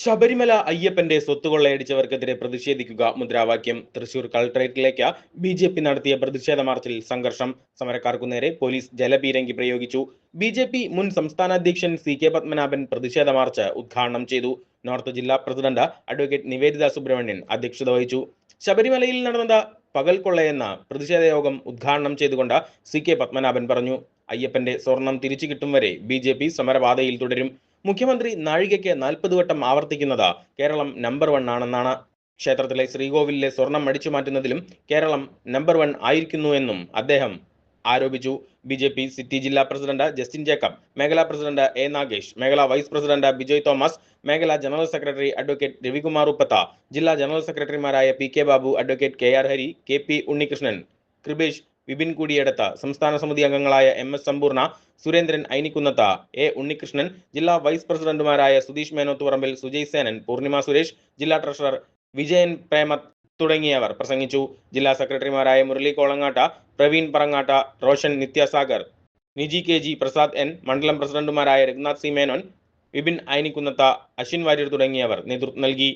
ശബരിമല അയ്യപ്പന്റെ സ്വത്തുകൊള്ളയടിച്ചവർക്കെതിരെ പ്രതിഷേധിക്കുക മുദ്രാവാക്യം. തൃശൂർ കളക്ടറേറ്റിലേക്ക് ബി ജെ പി നടത്തിയ പ്രതിഷേധ മാർച്ചിൽ സംഘർഷം. സമരക്കാർക്കു നേരെ പോലീസ് ജലപീരങ്കി പ്രയോഗിച്ചു. ബി ജെ പി മുൻ സംസ്ഥാന അധ്യക്ഷൻ സി കെ പത്മനാഭൻ പ്രതിഷേധ മാർച്ച് ഉദ്ഘാടനം ചെയ്തു. നോർത്ത് ജില്ലാ പ്രസിഡന്റ് അഡ്വക്കേറ്റ് നിവേദിത സുബ്രഹ്മണ്യൻ അധ്യക്ഷത വഹിച്ചു. ശബരിമലയിൽ നടന്ന പകൽ കൊള്ളയെന്ന പ്രതിഷേധ യോഗം ഉദ്ഘാടനം ചെയ്തുകൊണ്ട് സി കെ പത്മനാഭൻ പറഞ്ഞു. അയ്യപ്പന്റെ സ്വർണം തിരിച്ചു കിട്ടും വരെ ബി ജെ പി സമരപാതയിൽ തുടരും. മുഖ്യമന്ത്രി നാഴികയ്ക്ക് നാൽപ്പത് വട്ടം ആവർത്തിക്കുന്നത് കേരളം നമ്പർ വൺ ആണെന്നാണ്. ക്ഷേത്രത്തിലെ ശ്രീകോവിലിലെ സ്വർണം അടിച്ചു മാറ്റുന്നതിലും കേരളം നമ്പർ വൺ ആയിരിക്കുന്നു എന്നും അദ്ദേഹം ആരോപിച്ചു. ബി ജെ പി സിറ്റി ജില്ലാ പ്രസിഡന്റ് ജസ്റ്റിൻ ജേക്കബ് മേഖലാ പ്രസിഡന്റ് എ നാഗേഷ് മേഖലാ വൈസ് പ്രസിഡന്റ് ബിജോയ് തോമസ് മേഖലാ ജനറൽ സെക്രട്ടറി അഡ്വക്കേറ്റ് രവികുമാർ ഉപ്പത്ത ജില്ലാ ജനറൽ സെക്രട്ടറിമാരായ P K Babu advocate K R Hari K P Unnikrishnan Kripesh Vipin കൂടിയെടുത്ത. സംസ്ഥാന സമിതി അംഗങ്ങളായ എം എസ് സമ്പൂർണ സുരേന്ദ്രൻ ഐനിക്കുന്നത്ത എ ഉണ്ണികൃഷ്ണൻ ജില്ലാ വൈസ് പ്രസിഡന്റുമാരായ സുധീഷ് മേനോത്തുപറമ്പിൽ സുജയ് സേനൻ പൂർണിമ സുരേഷ് ജില്ലാ ട്രഷറർ വിജയൻ പ്രേമത് തുടങ്ങിയവർ പ്രസംഗിച്ചു. ജില്ലാ സെക്രട്ടറിമാരായ Murali Kolangatt Praveen Parangatt Roshan Nithyasagar Niji K G Prasad N മണ്ഡലം പ്രസിഡന്റുമാരായ രഘുനാഥ് സി മേനോൻ വിപിൻ ഐനിക്കുന്നത്ത അശ്വിൻ വാര്യർ തുടങ്ങിയവർ നേതൃത്വം നൽകി.